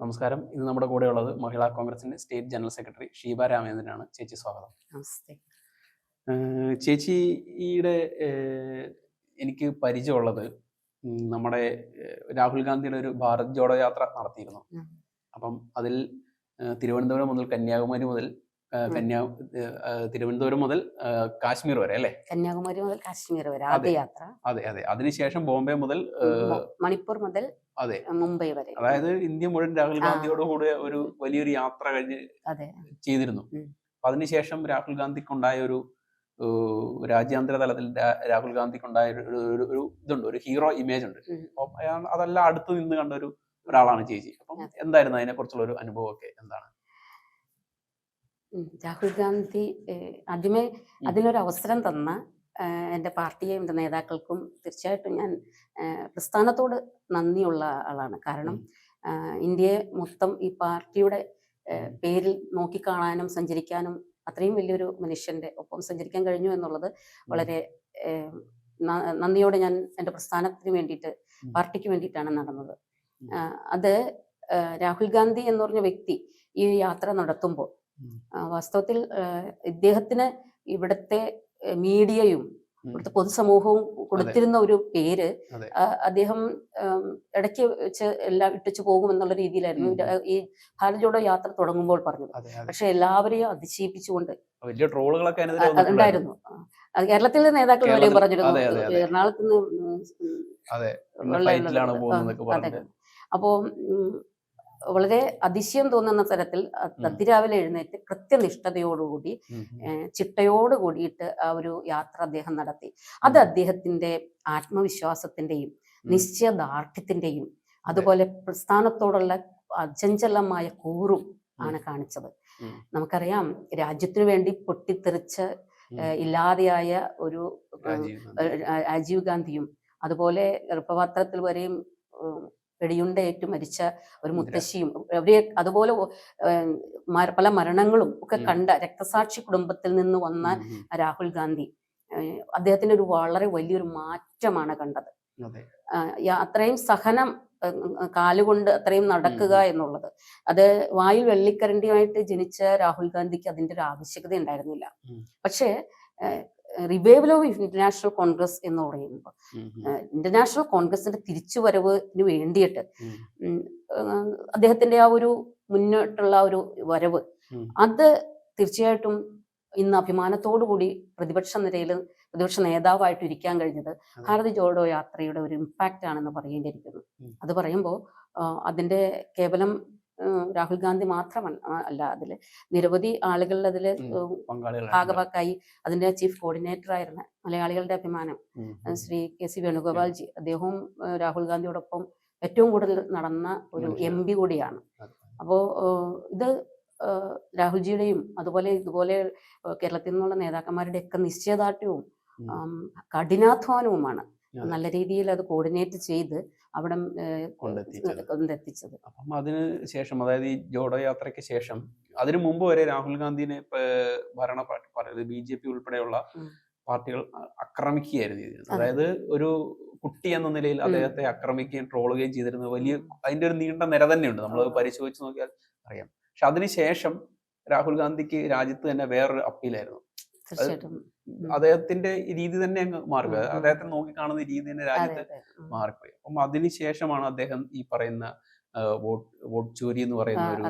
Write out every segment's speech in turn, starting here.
നമസ്കാരം. ഇന്ന് നമ്മുടെ കൂടെ ഉള്ളത് മഹിളാ കോൺഗ്രസിന്റെ സ്റ്റേറ്റ് ജനറൽ സെക്രട്ടറി ഷീബ രാമേന്ദ്രനാണ് ചേച്ചി സ്വാഗതം. നമസ്തേ. ചേച്ചി ചേച്ചിയുടെ എനിക്ക് പരിചയമുള്ളത് നമ്മുടെ രാഹുൽ ഗാന്ധിയുടെ ഒരു ഭാരത് ജോഡോ യാത്ര നടത്തിയിരുന്നു. അപ്പം അതിൽ തിരുവനന്തപുരം മുതൽ കന്യാകുമാരി മുതൽ. കന്യാ തിരുവനന്തപുരം മുതൽ കാശ്മീർ വരെ അല്ലേ? കന്യാകുമാരി മുതൽ കാശ്മീർ വരെ അതെ. ആദ്യ യാത്ര അതെ അതെ. അതിനുശേഷം ബോംബെ മുതൽ മണിപ്പൂർ മുതൽ അതെ. മുംബൈ വരെ. അതായത് ഇന്ത്യ മുഴുവൻ രാഹുൽ. ഗാന്ധിയോട് കൂടെ ഒരു വലിയൊരു യാത്ര കഴിഞ്ഞ് ചെയ്തിരുന്നു. അപ്പൊ അതിനുശേഷം രാഹുൽ ഗാന്ധിക്കുണ്ടായ ഒരു രാജ്യാന്തര തലത്തിൽ രാഹുൽ ഗാന്ധിക്കുണ്ടായ ഒരു ഒരു- ഇതുണ്ട് ഒരു ഹീറോ ഇമേജ് ഉണ്ട്. ഉം. അപ്പം അയാൾ അതെല്ലാം അടുത്ത് നിന്ന് കണ്ട ഒരു ഒരാളാണ് ചേച്ചി. അപ്പം എന്തായിരുന്നു അതിനെ കുറിച്ചുള്ള ഒരു അനുഭവമൊക്കെ എന്താണ്. രാഹുൽ ഗാന്ധി ആദ്യമേ. അതിനൊരു അവസരം തന്ന എന്റെ പാർട്ടിയെയും എന്റെ നേതാക്കൾക്കും തീർച്ചയായിട്ടും ഞാൻ പ്രസ്ഥാനത്തോട് നന്ദിയുള്ള ആളാണ്. കാരണം ഇന്ത്യയെ മൊത്തം ഈ പാർട്ടിയുടെ പേരിൽ നോക്കിക്കാണാനും സഞ്ചരിക്കാനും അത്രയും വലിയൊരു മനുഷ്യന്റെ ഒപ്പം സഞ്ചരിക്കാൻ കഴിഞ്ഞു എന്നുള്ളത് വളരെ നന്ദിയോടെ ഞാൻ എന്റെ പ്രസ്ഥാനത്തിന് വേണ്ടിയിട്ട് പാർട്ടിക്ക് വേണ്ടിയിട്ടാണ് നടന്നത്. അത് രാഹുൽ ഗാന്ധി എന്ന് പറഞ്ഞ വ്യക്തി ഈ യാത്ര നടത്തുമ്പോൾ വാസ്തവത്തിൽ ഇദ്ദേഹത്തിന് ഇവിടുത്തെ മീഡിയയും. ഇവിടുത്തെ പൊതുസമൂഹവും കൊടുത്തിരുന്ന ഒരു പേര് അദ്ദേഹം ഇടയ്ക്ക് വെച്ച് എല്ലാം ഇട്ടിച്ചു പോകുമെന്നുള്ള രീതിയിലായിരുന്നു. ഈ ഭാരത് ജോഡോ യാത്ര തുടങ്ങുമ്പോൾ പറഞ്ഞത്. പക്ഷെ എല്ലാവരെയും അതിശയിപ്പിച്ചുകൊണ്ട് വലിയ ട്രോളുകളൊക്കെ ഉണ്ടായിരുന്നു. കേരളത്തിലെ നേതാക്കൾ വരെയും പറഞ്ഞിരുന്നു. എറണാകുളത്ത് നിന്ന് അപ്പോ വളരെ അതിശയം തോന്നുന്ന തരത്തിൽ അതിരാവിലെ എഴുന്നേറ്റ് കൃത്യനിഷ്ഠതയോടുകൂടി. ചിട്ടയോട് കൂടിയിട്ട് ആ ഒരു യാത്ര അദ്ദേഹം നടത്തി. അത് അദ്ദേഹത്തിന്റെ ആത്മവിശ്വാസത്തിന്റെയും നിശ്ചയദാർഢ്യത്തിന്റെയും അതുപോലെ പ്രസ്ഥാനത്തോടുള്ള അചഞ്ചലമായ കൂറും ആണ് കാണിച്ചത്. നമുക്കറിയാം രാജ്യത്തിനു വേണ്ടി പൊട്ടിത്തെറിച്ച്. ഇല്ലാതെയായ ഒരു രാജീവ് ഗാന്ധിയും അതുപോലെ ഗർഭപാത്രത്തിൽ വരെയും വെടിയുണ്ടയേറ്റ് മരിച്ച ഒരു മുത്തശ്ശിയും അവരെ അതുപോലെ പല മരണങ്ങളും ഒക്കെ കണ്ട രക്തസാക്ഷി കുടുംബത്തിൽ നിന്ന് വന്ന. രാഹുൽ ഗാന്ധി. അദ്ദേഹത്തിന്റെ ഒരു വളരെ വലിയൊരു മാറ്റമാണ് കണ്ടത്. അത്രയും സഹനം കാലുകൊണ്ട് അത്രയും നടക്കുക എന്നുള്ളത്. അത് വായിൽ വെള്ളിക്കരണ്ടിയുമായിട്ട് ജനിച്ച രാഹുൽ ഗാന്ധിക്ക് അതിന്റെ ഒരു ആവശ്യകത ഉണ്ടായിരുന്നില്ല. പക്ഷേ റിവൈവൽ ഓഫ് ഇന്റർനാഷണൽ കോൺഗ്രസ് എന്ന് പറയുമ്പോൾ ഇന്റർനാഷണൽ കോൺഗ്രസിന്റെ തിരിച്ചുവരവിന് വേണ്ടിയിട്ട് അദ്ദേഹത്തിന്റെ ആ ഒരു മുന്നോട്ടുള്ള ഒരു വരവ് അത് തീർച്ചയായിട്ടും ഇന്ന് കൂടി പ്രതിപക്ഷ നിരയിൽ പ്രതിപക്ഷ നേതാവായിട്ട് ഇരിക്കാൻ കഴിഞ്ഞത്. ഭാരത് ജോഡോ യാത്രയുടെ ഒരു ഇമ്പാക്റ്റ് ആണെന്ന് പറയേണ്ടിയിരിക്കുന്നു. അത് പറയുമ്പോൾ അതിന്റെ കേവലം രാഹുൽ ഗാന്ധി മാത്രമല്ല അല്ല അതിൽ നിരവധി ആളുകൾ അതിൽ ഭാഗവാക്കായി. അതിന്റെ ചീഫ് കോർഡിനേറ്റർ ആയിരുന്ന മലയാളികളുടെ അഭിമാനം ശ്രീ കെ സി വേണുഗോപാൽജി. അദ്ദേഹവും രാഹുൽ ഗാന്ധിയോടൊപ്പം ഏറ്റവും കൂടുതൽ നടന്ന ഒരു എം പി കൂടിയാണ്. അപ്പോ അപ്പോൾ ഇത് രാഹുൽജിയുടെയും അതുപോലെ ഇതുപോലെ കേരളത്തിൽ നിന്നുള്ള നേതാക്കന്മാരുടെ ഒക്കെ നിശ്ചയദാർഢ്യവും കഠിനാധ്വാനവുമാണ്. നല്ല രീതിയിൽ അത് കോർഡിനേറ്റ് ചെയ്ത് അവിടെ കൊണ്ടെത്തിച്ചത്. അപ്പം അതിന് ശേഷം അതായത് ഈ ജോഡോ യാത്രയ്ക്ക് ശേഷം അതിനു മുമ്പ് വരെ രാഹുൽ ഗാന്ധിനെ ഭരണ പാർട്ടി പറയുന്നത് ബി ജെ പി ഉൾപ്പെടെയുള്ള പാർട്ടികൾ ആക്രമിക്കുകയായിരുന്നു ചെയ്തിരുന്നത്. അതായത് ഒരു കുട്ടി എന്ന നിലയിൽ അദ്ദേഹത്തെ ആക്രമിക്കുകയും ട്രോളുകയും ചെയ്തിരുന്നത് വലിയ അതിന്റെ ഒരു നീണ്ട നിര തന്നെയുണ്ട്. നമ്മൾ. പരിശോധിച്ച് നോക്കിയാൽ അറിയാം. പക്ഷെ അതിനുശേഷം രാഹുൽ ഗാന്ധിക്ക് രാജ്യത്ത് തന്നെ വേറൊരു അപ്പീലായിരുന്നു. തീർച്ചയായിട്ടും. അദ്ദേഹത്തിന്റെ രീതി തന്നെ അങ്ങ് മാറിപ്പോയി. അദ്ദേഹത്തെ നോക്കിക്കാണുന്ന രീതി തന്നെ രാജ്യത്ത്. മാറിപ്പോയി. അപ്പം അതിനുശേഷമാണ് അദ്ദേഹം ഈ പറയുന്ന വോട്ട് വോട്ട് ചോരി എന്ന് പറയുന്ന ഒരു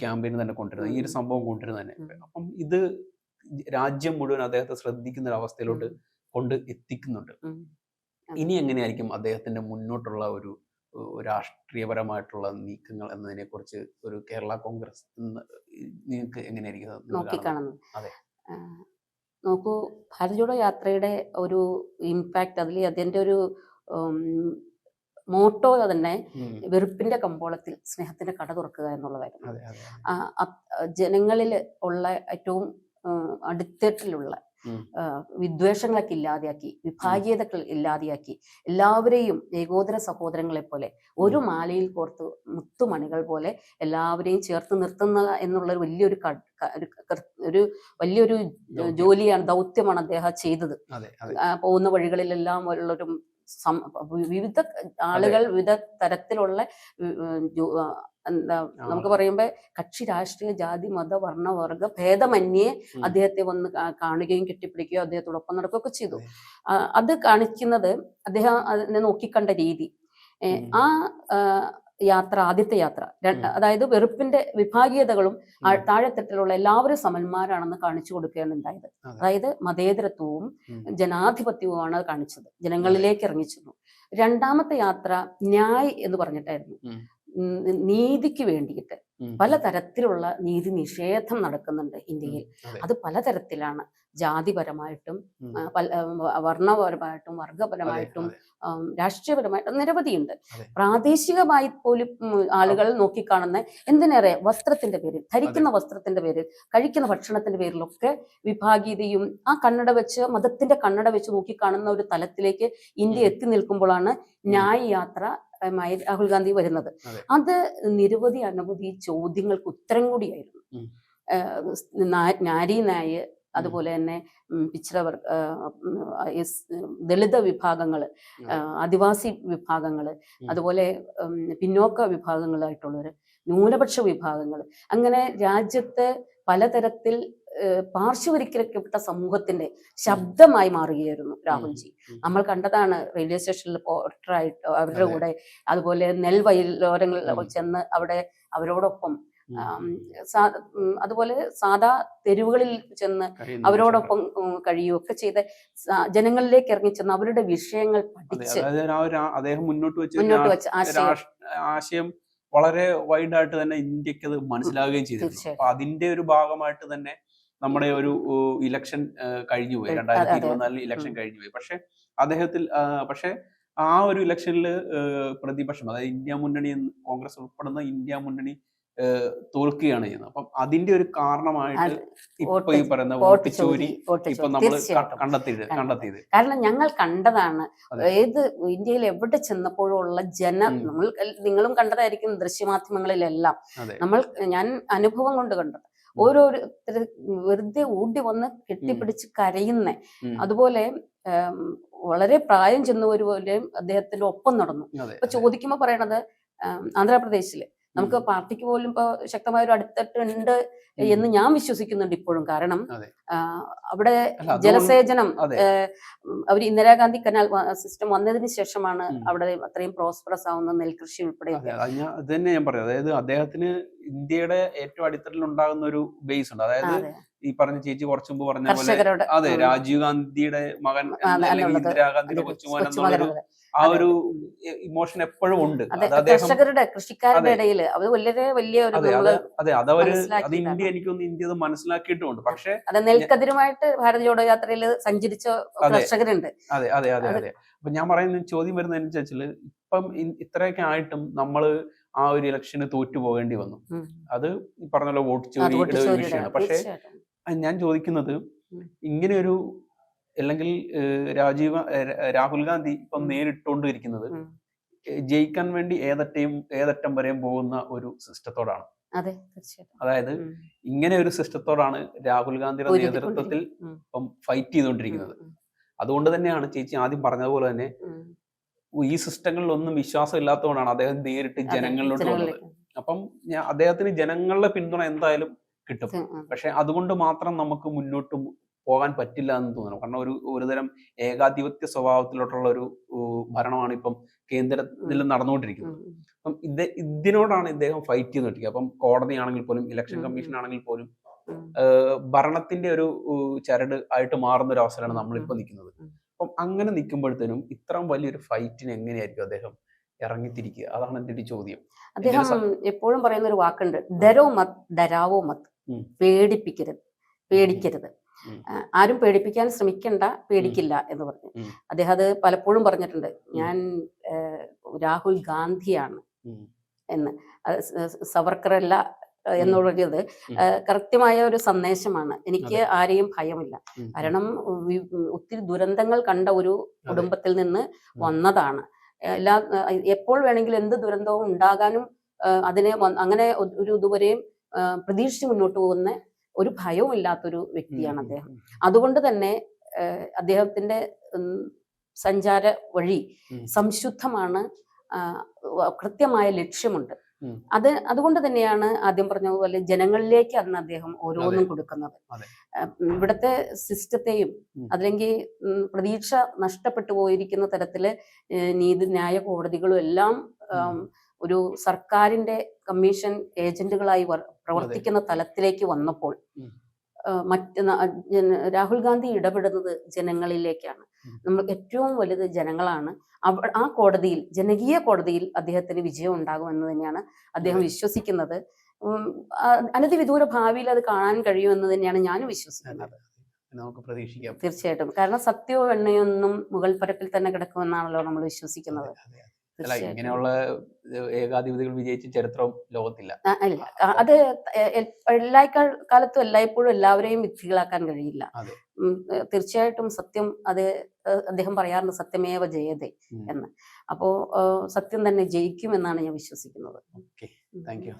ക്യാമ്പയിൻ തന്നെ കൊണ്ടുവരുന്നത്. ഈ ഒരു സംഭവം കൊണ്ടുവരുന്നത് തന്നെ. അപ്പം ഇത് രാജ്യം മുഴുവൻ അദ്ദേഹത്തെ ശ്രദ്ധിക്കുന്ന ഒരു അവസ്ഥയിലോട്ട്. കൊണ്ട് എത്തിക്കുന്നുണ്ട്. ഇനി എങ്ങനെയായിരിക്കും അദ്ദേഹത്തിന്റെ മുന്നോട്ടുള്ള ഒരു രാഷ്ട്രീയപരമായിട്ടുള്ള നീക്കങ്ങൾ എന്നതിനെ കുറിച്ച് ഒരു കേരള കോൺഗ്രസ് നിങ്ങൾക്ക് എങ്ങനെയായിരിക്കും? നോക്കിക്കാണുന്നത്. നോക്കൂ ഭാരത് ജോഡോ യാത്രയുടെ ഒരു ഇമ്പാക്റ്റ് അതിൽ അതിന്റെ ഒരു മോട്ടോ തന്നെ വെറുപ്പിന്റെ കമ്പോളത്തിൽ സ്നേഹത്തിന്റെ കട തുറക്കുക എന്നുള്ളതായിരുന്നു. ജനങ്ങളിൽ ഉള്ള ഏറ്റവും അടിത്തട്ടിലുള്ള വിദ്വേഷങ്ങളൊക്കെ ഇല്ലാതെയാക്കി വിഭാഗീയതകൾ ഇല്ലാതെയാക്കി എല്ലാവരെയും ഏകോദര സഹോദരങ്ങളെ പോലെ ഒരു മാലയിൽ കോർത്ത് മുത്തുമണികൾ പോലെ എല്ലാവരെയും ചേർത്ത് നിർത്തുന്ന എന്നുള്ള ഒരു വലിയൊരു ഒരു വലിയൊരു ജോലിയാണ് ദൗത്യമാണ് അദ്ദേഹം ചെയ്തത്. പോകുന്ന വഴികളിലെല്ലാം ഉള്ളൊരു വിവിധ ആളുകൾ വിവിധ തരത്തിലുള്ള എന്താ നമുക്ക് പറയുമ്പോ കക്ഷി രാഷ്ട്രീയ ജാതി മത വർണ വർഗ ഭേദമന്യേ. അദ്ദേഹത്തെ വന്ന് കാണുകയും കെട്ടിപ്പിടിക്കുകയോ അദ്ദേഹത്തോടൊപ്പം നടക്കുകയൊക്കെ ചെയ്തു. അത്. കാണിക്കുന്നത് അദ്ദേഹം അതിനെ നോക്കിക്കണ്ട രീതി. ആ, യാത്ര ആദ്യത്തെ യാത്ര. അതായത് വെറുപ്പിന്റെ വിഭാഗീയതകളും താഴെത്തട്ടിലുള്ള എല്ലാവരും സമന്മാരാണെന്ന് കാണിച്ചു കൊടുക്കുകയാണ് ഉണ്ടായത്. അതായത് മതേതരത്വവും. ജനാധിപത്യവുമാണ് കാണിച്ചത്. ജനങ്ങളിലേക്ക് ഇറങ്ങിച്ചിരുന്നു രണ്ടാമത്തെ യാത്ര ന്യായ് എന്ന് പറഞ്ഞിട്ടായിരുന്നു. നീതിക്ക് വേണ്ടിയിട്ട്. ഉം. പലതരത്തിലുള്ള നീതി നിഷേധം നടക്കുന്നുണ്ട് ഇന്ത്യയിൽ. അത്. പലതരത്തിലാണ് ജാതിപരമായിട്ടും പല- വർണപരമായിട്ടും വർഗപരമായിട്ടും രാഷ്ട്രീയപരമായിട്ടും നിരവധിയുണ്ട്. പ്രാദേശികമായി പോലും ആളുകൾ നോക്കിക്കാണുന്ന എന്തിനേറെ വസ്ത്രത്തിന്റെ പേരിൽ ധരിക്കുന്ന വസ്ത്രത്തിന്റെ പേരിൽ കഴിക്കുന്ന ഭക്ഷണത്തിന്റെ പേരിലൊക്കെ വിഭാഗീയതയും ആ കണ്ണട വെച്ച് മതത്തിന്റെ കണ്ണട വെച്ച് നോക്കിക്കാണുന്ന ഒരു തലത്തിലേക്ക് ഇന്ത്യ എത്തി നിൽക്കുമ്പോഴാണ് ന്യായ് യാത്ര മായി രാഹുൽ ഗാന്ധി വരുന്നത്. അത്. നിരവധി അനവധി ചോദ്യങ്ങൾക്ക് ഉത്തരം കൂടിയായിരുന്നു. നാരി നായ് അതുപോലെ തന്നെ പിച്ചറവർ ദളിത വിഭാഗങ്ങൾ ആദിവാസി വിഭാഗങ്ങൾ അതുപോലെ പിന്നോക്ക വിഭാഗങ്ങളായിട്ടുള്ളവർ ന്യൂനപക്ഷ വിഭാഗങ്ങൾ അങ്ങനെ രാജ്യത്ത് പലതരത്തിൽ ഏഹ്, പാർശ്വവൽക്കരിക്കപ്പെട്ട സമൂഹത്തിന്റെ ശബ്ദമായി മാറുകയായിരുന്നു രാഹുൽജി. നമ്മൾ കണ്ടതാണ് റെയിൽവേ സ്റ്റേഷനിൽ പോർട്ടറായിട്ട് അവരുടെ കൂടെ അതുപോലെ നെൽവയലോരങ്ങളിൽ. ചെന്ന് അവിടെ അവരോടൊപ്പം അതുപോലെ സാധാ തെരുവുകളിൽ ചെന്ന് അവരോടൊപ്പം കഴിയുകയൊക്കെ ചെയ്ത് ജനങ്ങളിലേക്ക് ഇറങ്ങിച്ചെന്ന് അവരുടെ വിഷയങ്ങൾ പഠിച്ച് അദ്ദേഹം മുന്നോട്ട് വെച്ച ആശയം. വളരെ വൈഡായിട്ട് തന്നെ ഇന്ത്യയ്ക്ക് അത് മനസ്സിലാവുകയും ചെയ്തു അപ്പൊ അതിന്റെ ഒരു ഭാഗമായിട്ട് തന്നെ നമ്മുടെ ഒരു ഇലക്ഷൻ കഴിഞ്ഞു. പോയി രണ്ടായിരത്തി. ഇരുപത്തിനാലിൽ ഇലക്ഷൻ. കഴിഞ്ഞു പോയി പക്ഷെ അദ്ദേഹത്തിൽ പക്ഷെ ആ ഒരു ഇലക്ഷനിൽ പ്രതിപക്ഷം അതായത് ഇന്ത്യ മുന്നണി എന്ന് കോൺഗ്രസ് ഉൾപ്പെടുന്ന ഇന്ത്യ മുന്നണി തോൽക്കുകയാണ് ചെയ്യുന്നത്. അപ്പം അതിന്റെ ഒരു കാരണമായിട്ട് ഇപ്പൊ ഈ പറയുന്ന വോട്ട് ചോരി ഇപ്പൊ നമ്മൾ കണ്ടെത്തിയത് കണ്ടെത്തിയത്. കാരണം ഞങ്ങൾ കണ്ടതാണ് ഏത് ഇന്ത്യയിൽ എവിടെ ചെന്നപ്പോഴും ഉള്ള ജന നമ്മൾ നിങ്ങളും കണ്ടതായിരിക്കും ദൃശ്യമാധ്യമങ്ങളിലെല്ലാം. നമ്മൾ ഞാൻ അനുഭവം കൊണ്ട് കണ്ടത്. ഓരോരുത്തർ വെറുതെ ഓടി വന്ന് കെട്ടിപ്പിടിച്ച് കരയുന്ന. അതുപോലെ വളരെ പ്രായം ചെന്നവർ പോലെയും അദ്ദേഹത്തിന്റെ ഒപ്പം നടന്നു. ഇപ്പൊ ചോദിക്കുമ്പോ പറയണത് ആന്ധ്രാപ്രദേശിൽ നമുക്ക് പാർട്ടിക്ക് പോലും ഇപ്പൊ ശക്തമായ ഒരു അടുത്തിട്ടുണ്ട് എന്ന് ഞാൻ വിശ്വസിക്കുന്നുണ്ട് ഇപ്പോഴും. കാരണം അവിടെ ജലസേചനം അവർ ഇന്ദിരാഗാന്ധി കനാൽ സിസ്റ്റം വന്നതിന് ശേഷമാണ്. അവിടെ അത്രയും പ്രോസ്പെറസ് ആവുന്ന നെൽകൃഷി ഉൾപ്പെടെ അത് തന്നെ ഞാൻ പറയാം. അതായത് അദ്ദേഹത്തിന് ഇന്ത്യയുടെ ഏറ്റവും അടിത്തട്ടിൽ ഉണ്ടാകുന്ന ഒരു ബേസ് ഉണ്ട്. അതായത് ഈ പറഞ്ഞ ചേച്ചി കുറച്ചു മുമ്പ് പറഞ്ഞ പോലെ അതെ. രാജീവ് ഗാന്ധിയുടെ മകൻ അല്ലെങ്കിൽ ഇന്ദിരാഗാന്ധിയുടെ കൊച്ചുമോൻ എന്നുള്ളൊരു. ആ ഒരു ഇമോഷൻ എപ്പോഴും ഉണ്ട്. കർഷകരുടെ കൃഷിക്കാരുടെ ഇടയിൽ അത് വളരെ വലിയ ഒരു അതെ അത് അതവര് അത് ഇന്ത്യ എനിക്കൊന്ന് ഇന്ത്യ അത് മനസ്സിലാക്കിയിട്ടുണ്ട് പക്ഷെ അത് നെൽക്കതിരുമായിട്ട് ഭാരത് ജോഡോ യാത്രയിൽ സഞ്ചരിച്ച. കർഷകരുണ്ട്. അതെ അതെ അതെ അത് അപ്പൊ ഞാൻ പറയുന്ന ചോദ്യം വരുന്നതനുസരിച്ചിൽ ഇപ്പം ഇ- ഇത്രയൊക്കെ ആയിട്ടും നമ്മൾ ആ ഒരു ഇലക്ഷന് തോറ്റു പോകേണ്ടി വന്നു. അത് പറഞ്ഞല്ലോ വോട്ട് ഒരു വിഷയമാണ്. പക്ഷെ ഞാൻ ചോദിക്കുന്നത്. ഇങ്ങനെ ഒരു അല്ലെങ്കിൽ രാജീവ് രാഹുൽ ഗാന്ധി ഇപ്പം. നേരിട്ടുകൊണ്ടിരിക്കുന്നത് ജയിക്കാൻ വേണ്ടി ഏതറ്റയും ഏതറ്റം വരെയും പോകുന്ന ഒരു സിസ്റ്റത്തോടാണ്. അതെ തീർച്ചയായിട്ടും. അതായത് ഇങ്ങനെ ഒരു സിസ്റ്റത്തോടാണ് രാഹുൽ ഗാന്ധിയുടെ നേതൃത്വത്തിൽ ഇപ്പം ഫൈറ്റ് ചെയ്തുകൊണ്ടിരിക്കുന്നത്. അതുകൊണ്ട് തന്നെയാണ് ചേച്ചി ആദ്യം പറഞ്ഞതുപോലെ തന്നെ ഈ ഈ സിസ്റ്റങ്ങളിലൊന്നും വിശ്വാസം ഇല്ലാത്തതുകൊണ്ടാണ് അദ്ദേഹം നേരിട്ട് ജനങ്ങളിലോട്ട് വന്നത് അപ്പം ഞാൻ അദ്ദേഹത്തിന് ജനങ്ങളുടെ പിന്തുണ എന്തായാലും കിട്ടും. പക്ഷെ അതുകൊണ്ട് മാത്രം നമുക്ക് മുന്നോട്ട് പോകാൻ പറ്റില്ല എന്ന് തോന്നുന്നു. കാരണം ഒരു ഒരുതരം ഏകാധിപത്യ സ്വഭാവത്തിലോട്ടുള്ള ഒരു ഭരണമാണ് ഇപ്പം കേന്ദ്രത്തിൽ നടന്നുകൊണ്ടിരിക്കുന്നത്. അപ്പം ഇത് ഇതിനോടാണ് ഇദ്ദേഹം ഫൈറ്റ് ചെയ്തുകൊണ്ടിരിക്കുക അപ്പം കോടതി ആണെങ്കിൽ പോലും ഇലക്ഷൻ. കമ്മീഷൻ ആണെങ്കിൽ പോലും ഭരണത്തിന്റെ ഒരു ചരട് ആയിട്ട് മാറുന്ന ഒരു അവസരമാണ് നമ്മളിപ്പോൾ ഉം. നിൽക്കുന്നത്. അപ്പം അങ്ങനെ നിൽക്കുമ്പോഴത്തേനും ഇത്രയും വലിയൊരു ഫൈറ്റിന് എങ്ങനെയായിരിക്കും അദ്ദേഹം ഇറങ്ങിത്തിരിക്കുക? അതാണ് എന്റെ ഒരു ചോദ്യം. അദ്ദേഹം എപ്പോഴും പറയുന്ന ഒരു വാക്കുണ്ട്. ധരോ മത് ധരാവോ മത്. പേടിപ്പിക്കരുത്. പേടിക്കരുത്. ആരും പേടിപ്പിക്കാൻ ശ്രമിക്കണ്ട പേടിക്കില്ല എന്ന് പറഞ്ഞു. അദ്ദേഹം അത് പലപ്പോഴും പറഞ്ഞിട്ടുണ്ട്. ഞാൻ രാഹുൽ ഗാന്ധിയാണ് എന്ന്. സവർക്കറല്ല എന്ന് പറഞ്ഞത് കൃത്യമായ ഒരു സന്ദേശമാണ്. എനിക്ക്. ആരെയും ഭയമില്ല. കാരണം ഒത്തിരി ദുരന്തങ്ങൾ കണ്ട ഒരു കുടുംബത്തിൽ നിന്ന് വന്നതാണ്. എല്ലാ എപ്പോൾ വേണമെങ്കിലും എന്ത് ദുരന്തവും ഉണ്ടാകാനും അതിനെ അങ്ങനെ ഒരു ഇതുവരെയും പ്രതീക്ഷിച്ച് മുന്നോട്ട് പോകുന്ന ഒരു ഭയവും ഇല്ലാത്തൊരു വ്യക്തിയാണ് അദ്ദേഹം. അതുകൊണ്ട് തന്നെ അദ്ദേഹത്തിന്റെ സഞ്ചാര വഴി. സംശുദ്ധമാണ് കൃത്യമായ ലക്ഷ്യമുണ്ട്. അത് അതുകൊണ്ട് തന്നെയാണ് ആദ്യം പറഞ്ഞതുപോലെ ജനങ്ങളിലേക്ക് അന്ന് അദ്ദേഹം ഓരോന്നും കൊടുക്കുന്നത്. ഇവിടത്തെ സിസ്റ്റത്തെയും. അതല്ലെങ്കിൽ പ്രതീക്ഷ നഷ്ടപ്പെട്ടു പോയിരിക്കുന്ന തരത്തിൽ നീതി നീതിന്യായ കോടതികളും എല്ലാം ഒരു സർക്കാരിന്റെ കമ്മീഷൻ ഏജന്റുകളായി പ്രവർത്തിക്കുന്ന തലത്തിലേക്ക് വന്നപ്പോൾ. മറ്റ് രാഹുൽ ഗാന്ധി ഇടപെടുന്നത് ജനങ്ങളിലേക്കാണ്. നമ്മൾ നമ്മൾക്ക് ഏറ്റവും വലുത് ജനങ്ങളാണ്. ആ കോടതിയിൽ ജനകീയ കോടതിയിൽ അദ്ദേഹത്തിന് വിജയം ഉണ്ടാകുമെന്ന് തന്നെയാണ് അദ്ദേഹം വിശ്വസിക്കുന്നത്. അനധിവിദൂര ഭാവിയിൽ അത് കാണാൻ കഴിയുമെന്ന് തന്നെയാണ് ഞാനും വിശ്വസിക്കുന്നത്. നമുക്ക് പ്രതീക്ഷിക്കാം. തീർച്ചയായിട്ടും. കാരണം സത്യവും എണ്ണയൊന്നും മുകൾ പരപ്പിൽ തന്നെ കിടക്കുമെന്നാണല്ലോ നമ്മൾ വിശ്വസിക്കുന്നത്. അല്ല. ഇങ്ങനെയുള്ള ഏകാധിപതികൾ വിജയിച്ച ചരിത്രം ലോകത്തില്ല. അത് എല്ലാ കാലത്തും എല്ലായ്പ്പോഴും എല്ലാവരെയും വിധികളാക്കാൻ കഴിയില്ല. തീർച്ചയായിട്ടും സത്യം അത് അദ്ദേഹം പറയാറുണ്ട് സത്യമേവ ജയതേ എന്ന്. അപ്പോ സത്യം തന്നെ ജയിക്കും എന്നാണ് ഞാൻ വിശ്വസിക്കുന്നത്. ഓക്കെ. Thank you.